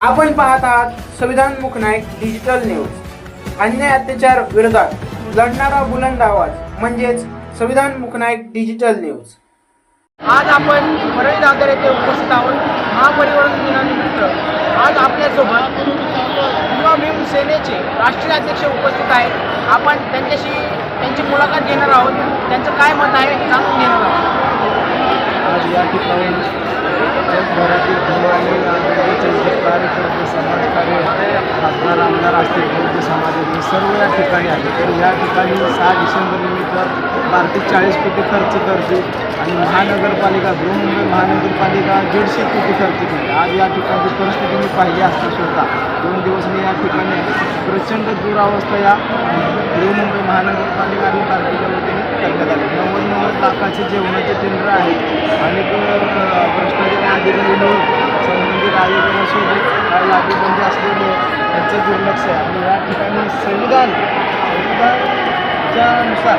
आपण पाहत आहात संविधान मुखनायक डिजिटल न्यूज अन्याय अत्याचार विरोधात लढणारा बुलंद आवाज म्हणजेच संविधान मुखनायक डिजिटल न्यूज आज आपण परळी दादर येथे उपस्थित आहोत. महापरिवर्तन दिनानिमित्त आज आपल्यासोबत युवा भीम सेनेचे राष्ट्रीय अध्यक्ष उपस्थित आहेत. आपण त्यांच्याशी त्यांची मुलाखत घेणार आहोत. त्यांचं काय मत आहे हे जाणून घेणार आहोत. आज या ठिकाणी खासदार आमदार असतील बौद्ध समाजातील सर्व या ठिकाणी आहे तर या ठिकाणी सहा डिसेंबर निमित्त भारतीय चाळीस कोटी खर्च करते आणि महानगरपालिका बृहन्मुंबई महानगरपालिका दीडशे कोटी खर्च केली आज या ठिकाणची परिस्थिती मी पाहिली असता स्वतः दोन दिवस मी या ठिकाणी प्रचंड दुरावस्था या बृहन्मुंबई महानगरपालिका आणि पालिकेच्या वतीने करण्यात आली. नव्वद नव्वद लाखाचे जेवणाचे केंद्र आहे आणि भ्रष्टाचार अधिकारी लोक संबंधित अधिकाऱ्यांसोबत काही लागूबंदी असलेले त्यांचं दुर्लक्ष आहे. आणि या ठिकाणी संविधान संविधानच्या नुसार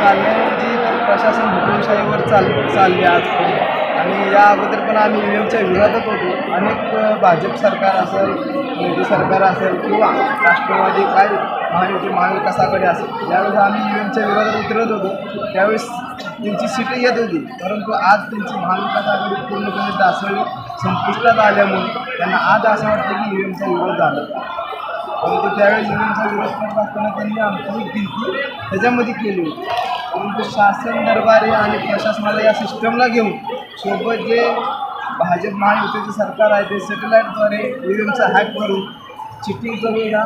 चालण्याची तर प्रशासन हुकुमशाहीवर चाल चालले आज आणि या अगोदर पण आम्ही ई एमच्या विरोधात होतो. अनेक भाजप सरकार असेल मोदी सरकार असेल किंवा राष्ट्रवादी काय महायुती महाविकासाकडे असेल त्यावेळेस आम्ही ई एमच्या विरोधात उतरत होतो त्यावेळेस त्यांची सीटं येत होती. परंतु आज त्यांची महाविकास आघाडी पूर्णपणे दासळली संपुष्टात आल्यामुळे त्यांना आज असं वाटतं की ईव्हीएमचा एमचा विरोध झाला. परंतु त्यावेळेस ईव्हीएमचा विरोध करत असताना त्यांनी आमची एक गिनती त्याच्यामध्ये केली होती. परंतु शासन दरबारी आणि प्रशासनाला या सिस्टमला घेऊन सोबत जे भाजप महायुतीचं सरकार आहे ते सॅटेलाईटद्वारे ईव्हीएमचा एमचा हॅक करून चिटिंग करून या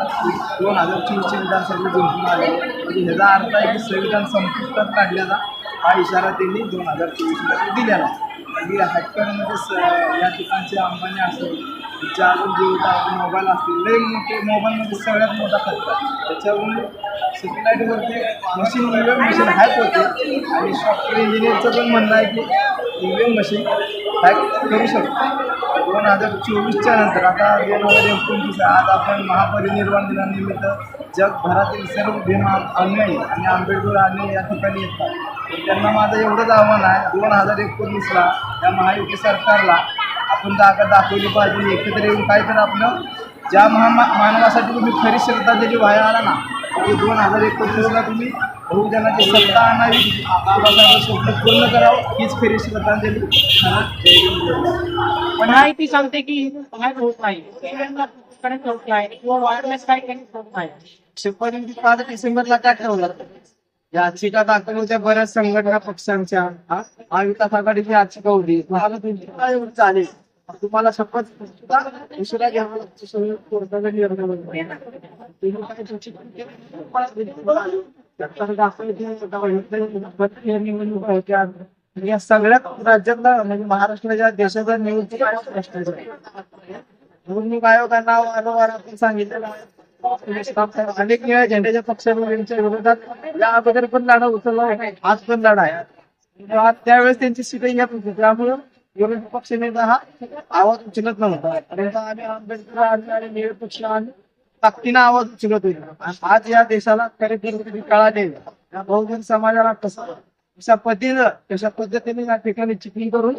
दोन हजार चोवीसच्या विधानसभेला जिंकून आले. म्हणजे ह्याचा अर्थ आहे की संविधान संपुष्टात काढल्याचा हा इशारा त्यांनी दोन हजार चोवीसमध्ये दिलेला आहे. आणि हॅकरमध्ये स या ठिकाणचे अंबानी असेल ज्या अजून जे मोबाईल असतील लई मोठे मोबाईलमध्ये सगळ्यात मोठा खर्च. त्याच्यावरून सॅटेलाईटवरती मशीन ई मशीन हॅक होते. आणि सॉफ्टवेअर इंजिनिअरचं पण म्हणणं आहे की ई मशीन हॅक करू शकतो. दोन हजार चोवीसच्या नंतर आता दोन हजार एकोणतीस आहे आज आपण महापरिनिर्वाण दिनानिमित्त जगभरातील सर्व भीमा अनुयायी आणि आंबेडकर आणि या ठिकाणी येतात. त्यांना माझं एवढंच आव्हान आहे. दोन हजार एकोणीसला या महायुती सरकारला आपण जागा दाखवली पाहिजे. एकत्र येऊन काय तर आपलं ज्या महा मानवासाठी तुम्ही खरी श्रद्धांजली व्हायला आला ना ते दोन हजार एकोणतीसला तुम्ही बहुजनाची सत्ता आणावी. बाबासाहेब स्वप्न पूर्ण करावं हीच खरी श्रद्धांजली. पण माहिती सांगते की काय होत नाही. कनेक्ट होत नाही. किंवा वायरलेस काही कनेक्ट होत नाही. डिसेंबरला काय ठरवलं? याचिका दाखल होत्या बऱ्याच संघटना पक्षांच्या हा? महाविकास आघाडीची याचिका होती चालेल तुम्हाला शपथ सुद्धा दुसऱ्या घ्यावं या सगळ्या राज्यातला म्हणजे महाराष्ट्राच्या देशाचा निवडणूक आयोग भ्रष्टाचार निवडणूक आयोगांना वारंवार आपण सांगितलेलं आहे अनेक वेळा झेंड्याच्या पक्षांच्या विरोधात या अगोदर पण लढा उचलला आहे आज पण लढा आहे. त्यावेळेस त्यांची सीट येत होती. त्यामुळं विरोधी पक्षनेता हा आवाज उचलत नव्हता. परंतु आम्ही आंबेडकर आणि आणि निरपेक्ष आणि ताकदीनं आवाज उचलत होतो. आज या देशाला खरे परिस्थिती या बहुजन समाजाला कसं कशा पद्धतीनं कशा पद्धतीने या ठिकाणी चिकणी करून